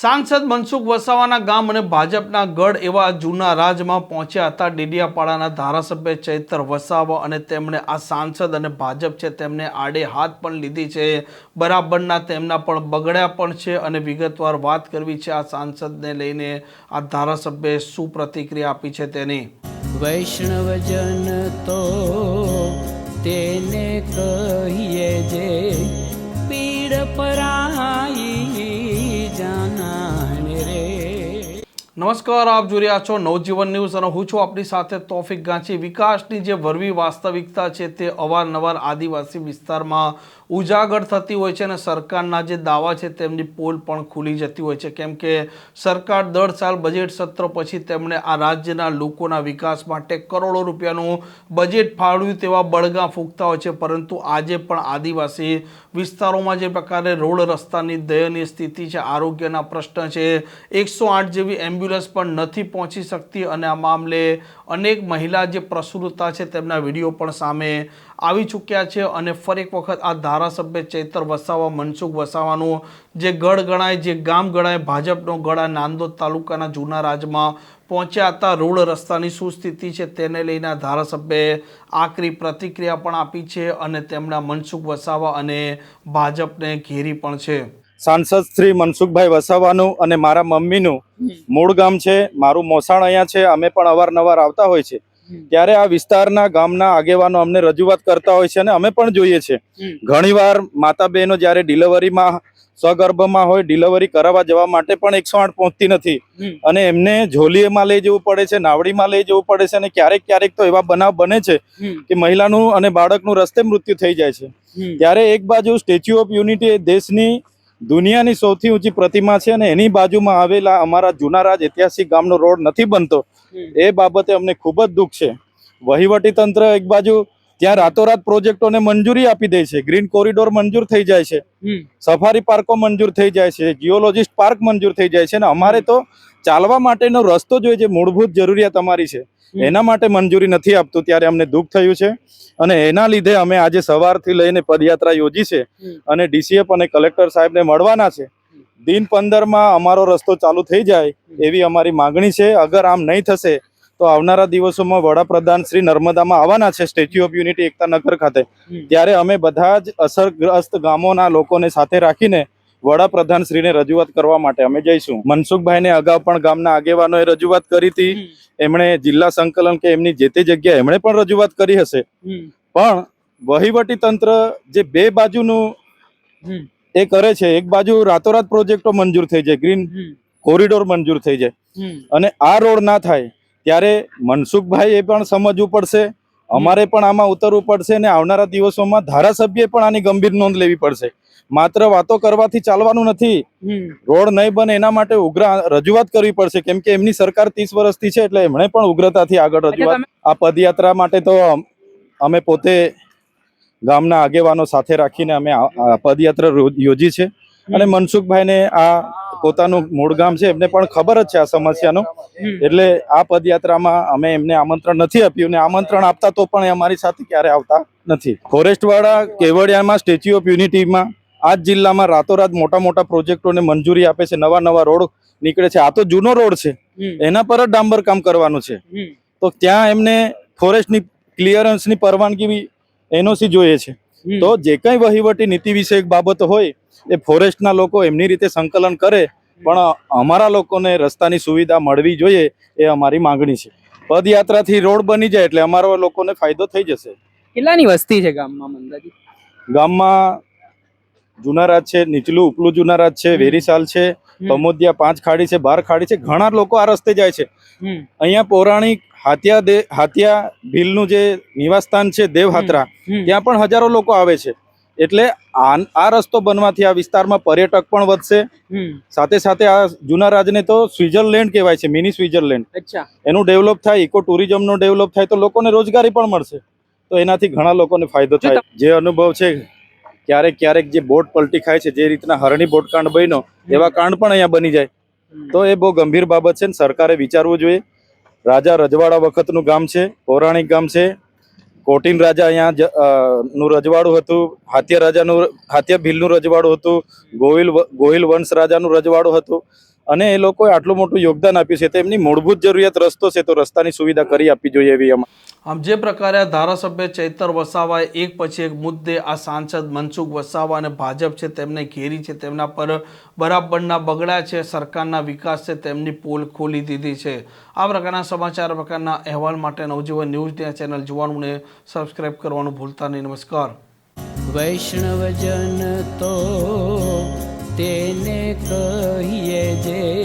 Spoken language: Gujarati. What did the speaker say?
સાંસદ મનસુખ વસાવાના ગામ અને ભાજપના ગઢ એવા જૂના રાજમાં પહોંચ્યા હતા. ડેડિયાપાડાના ધારાસભ્ય ચૈતર વસાવા અને તેમણે આ સાંસદ અને ભાજપ છે તેમને આડે હાથ પણ લીધી છે. બરાબરના તેમના પણ બગડ્યા પણ છે અને વિગતવાર વાત કરવી છે. આ સાંસદને લઈને આ ધારાસભ્યએ શું પ્રતિક્રિયા આપી છે તેની? વૈષ્ણવજન તો તેને કહીએ જે પીડ પરાઈ નમસ્કાર, આપ જોઈ રહ્યા છો નવજીવન ન્યૂઝ અને હું છું આપણી સાથે તોફિક ગાંચી. વિકાસની જે વરવી વાસ્તવિકતા છે તે અવારનવાર આદિવાસી વિસ્તારમાં ઉજાગર થતી હોય છે અને સરકારના જે દાવા છે તેમની પોલ પણ ખુલી જતી હોય છે. કેમ કે સરકાર દર સાલ બજેટ સત્ર પછી તેમણે આ રાજ્યના લોકોના વિકાસ માટે કરોડો રૂપિયાનું બજેટ ફાળવ્યું તેવા બળગા ફૂંકતા હોય છે. પરંતુ આજે પણ આદિવાસી વિસ્તારોમાં જે પ્રકારે રોડ રસ્તાની દયનીય સ્થિતિ છે, આરોગ્યના પ્રશ્ન છે, એકસો આઠ જેવી એમ્બ્યુલન્સ પણ નથી પહોંચી શકતી અને આ મામલે અનેક મહિલા જે પ્રસુરતા છે તેમના વીડિયો પણ સામે આવી ચૂક્યા છે અને ફરી એક વખત આ ધારાસભ્ય ચૈતર વસાવા, મનસુખ વસાવાનું જે ગઢ ગણાય, જે ગામ ગણાય, ભાજપનો ગળા નાંદોદ તાલુકાના જૂના રાજમાં પહોંચ્યા હતા. રોડ રસ્તાની શું સ્થિતિ છે તેને લઈને ધારાસભ્યએ આકરી પ્રતિક્રિયા પણ આપી છે અને તેમના મનસુખ વસાવા અને ભાજપને ઘેરી પણ છે. સાંસદ શ્રી મનસુખભાઈ વસાવાનું અને મારા મમ્મીનું મૂળ ગામ છે મારું મોસાણ અહીંયા છે અમે પણ અવારનવાર આવતા હોય છે. ત્યારે આ વિસ્તારના ગામના આગેવાનો અમને રજૂઆત કરતા હોય છે અને અમે પણ જોઈએ છે. ઘણીવાર માતા બહેનો જ્યારે ડિલિવરીમાં સ્વગર્ભમાં હોય ડિલિવરી કરાવવા જવા માટે પણ એકસો આઠ પહોંચતી નથી. અને એમને ઝોલીએમાં લઈ જવું પડે છે નાવડીમાં લઈ જવું પડે છે અને ક્યારેક ક્યારેક તો એવા બનાવ બને છે કે મહિલાનું અને બાળકનું રસ્તે મૃત્યુ થઈ જાય છે. ત્યારે એક બાજુ સ્ટેચ્યુ ઓફ યુનિટી એ દેશની દુનિયાની સૌથી ઊંચી પ્રતિમા છે અને એની બાજુમાં આવેલા અમારા જુનારાજ ઐતિહાસિક ગામનો રોડ નથી બનતો. એ બાબતે અમને ખૂબ જ દુઃખ છે. વહીવટી તંત્ર એક બાજુ ત્યાં રાતોરાત પ્રોજેક્ટોને મંજૂરી આપી દે છે. ગ્રીન કોરિડોર મંજૂર થઈ જાય છે. સફારી પાર્કો મંજૂર થઈ જાય છે. જીઓલોજીસ્ટ પાર્ક મંજૂર થઈ જાય છે. અને અમારે તો ચાલવા માટેનો રસ્તો જોઈએ છે મૂળભૂત જરૂરિયાત અમારી છે. એના માટે મંજૂરી નથી આપતું ત્યારે અમને દુઃખ થયું છે. અને એના લીધે અમે આજે સવારથી લઈને પદયાત્રા યોજી છે. અને ડીસીએફ અને કલેક્ટર સાહેબને મળવાના છે. દિન પંદરમાં અમારો રસ્તો ચાલુ થઈ જાય એવી અમારી માગણી છે. અગર આમ નહીં થશે તો આવનારા દિવસોમાં વડાપ્રધાન શ્રી નર્મદામાં આવવાના છે સ્ટેચ્યુ ઓફ યુનિટી એકતા નગર ખાતે. ત્યારે અમે બધા જ અસરગ્રસ્ત ગામોના લોકોને સાથે રાખીને વડાપ્રધાન શ્રીને રજૂઆત કરવા માટે અમે જઈશું. મનસુખભાઈને અગાઉ પણ ગામના આગેવાનોએ રજૂઆત કરી હતી. એમણે જિલ્લા સંકલન કે એમની જે તે જગ્યાએ એમણે પણ રજૂઆત કરી હશે. પણ વહીવટી તંત્ર જે બે બાજુનું એ કરે છે. એક બાજુ રાતોરાત પ્રોજેક્ટો મંજૂર થઈ જાય ગ્રીન કોરિડોર મંજૂર થઈ જાય. અને આ રોડ ના થાય ત્યારે મનસુખભાઈ એ પણ સમજવું પડશે અમારે પણ આમાં ઉતરવું પડશે અને આવનારા દિવસોમાં ધારાસભ્યએ પણ આની ગંભીર નોંધ લેવી પડશે. માત્ર વાતો કરવાથી ચાલવાનું નથી. રોડ નહીં બને એના માટે ઉગ્ર રજૂઆત કરવી પડશે. કેમ કે એમની સરકાર ત્રીસ વર્ષથી છે એટલે એમણે પણ ઉગ્રતાથી આગળ રજૂઆત આ પદયાત્રા માટે તો અમે પોતે ગામના આગેવાનો સાથે રાખીને અમે પદયાત્રા યોજી છે. અને મનસુખભાઈને આ પોતાનું મૂળ ગામ છે એમને પણ ખબર જ છે આ સમસ્યાનું. એટલે આ પદયાત્રામાં અમે એમને આમંત્રણ નથી આપ્યું ને આમંત્રણ આપતા તો પણ એ અમારી સાથે ક્યારે આવતા નથી. ફોરેસ્ટ વાળા કેવડિયામાં સ્ટેચ્યુ ઓફ યુનિટીમાં આ જ જિલ્લામાં રાતોરાત મોટા મોટા પ્રોજેક્ટોને મંજૂરી આપે છે નવા નવા રોડ નીકળે છે. આ તો જૂનો રોડ છે. એના પર જ ડાંબર કામ કરવાનું છે. તો ત્યાં એમને ફોરેસ્ટની ક્લિયરન્સની પરવાનગી એનઓસી જોઈએ છે. તો જે કંઈ વહીવટી નીતિ વિષયક બાબતો હોય એ ફોરેસ્ટના લોકો એમની રીતે સંકલન કરે પણ અમારા લોકોને રસ્તાની સુવિધા મળવી જોઈએ એ અમારી માંગણી છે. પદયાત્રાથી રોડ બની જાય એટલે અમારા લોકોને ફાયદો થઈ જશે. કેટલાની વસ્તી છે ગામમાં મંદાજી? ગામમાં જુનારાજ છે નીચલું ઉપલું જુનારાજ છે વેરીસાલ છે કમોદિયા પાંચ ખાડી છે બાર ખાડી છે ઘણા લોકો આ રસ્તે જાય છે. અહીંયા પૌરાણિક હાતિયા દે હાથિયા ભીલનું જે નિવાસસ્થાન છે દેવહાત્રા ત્યાં પણ હજારો લોકો આવે છે. એટલે આ રસ્તો બનવાથી આ વિસ્તારમાં પર્યટક પણ વધશે. સાથે સાથે આ જૂના રાજને તો સ્વિટરલેન્ડ કહેવાય છે મિની સ્વિટ્ઝરલેન્ડ. એનું ડેવલપ થાય ઇકો ટુરિઝમનો ડેવલપ થાય તો લોકોને રોજગારી પણ મળશે. તો એનાથી ઘણા લોકોને ફાયદો થાય. જે અનુભવ છે ક્યારેક ક્યારેક જે બોટ પલટી ખાય છે જે રીતના હરણી બોટ કાંડ બન્યો એવા કાંડ પણ અહીંયા બની જાય. તો એ બહુ ગંભીર બાબત છે ને સરકારે વિચારવું જોઈએ. રાજા રજવાડા વખતનું ગામ છે, પૌરાણિક ગામ છે. કોટીન રાજા અહીંયા નું રજવાડું હતું, હાથિયા રાજાનું, હાથિયા ભીલનું રજવાડું હતું ગોહિલ ગોહિલ વંશ રાજાનું રજવાડું હતું. અને એ લોકોએ આટલું મોટું યોગદાન આપ્યું છે, તો એમની મૂળભૂત જરૂરિયાત રસ્તો છે, તો રસ્તાની સુવિધા કરી આપવી જોઈએ એવી અમારી આમ જે પ્રકારે ધારાસભ્ય ચૈતર વસાવાએ એક પછી એક મુદ્દે આ સાંસદ મનસુખ વસાવા અને ભાજપ છે તેમને ઘેરી છે, તેમના પર બરાબરના બગડા છે, સરકારના વિકાસ છે, તેમની પોલ ખોલી દીધી છે. આ પ્રકારના સમાચાર પ્રકારના અહેવાલ માટે નવજીવન ન્યૂઝ ચેનલ જોવાનું ને સબસ્ક્રાઈબ કરવાનું ભૂલતા નહીં. નમસ્કાર. વૈષ્ણવજન તો તેને કહીએ જે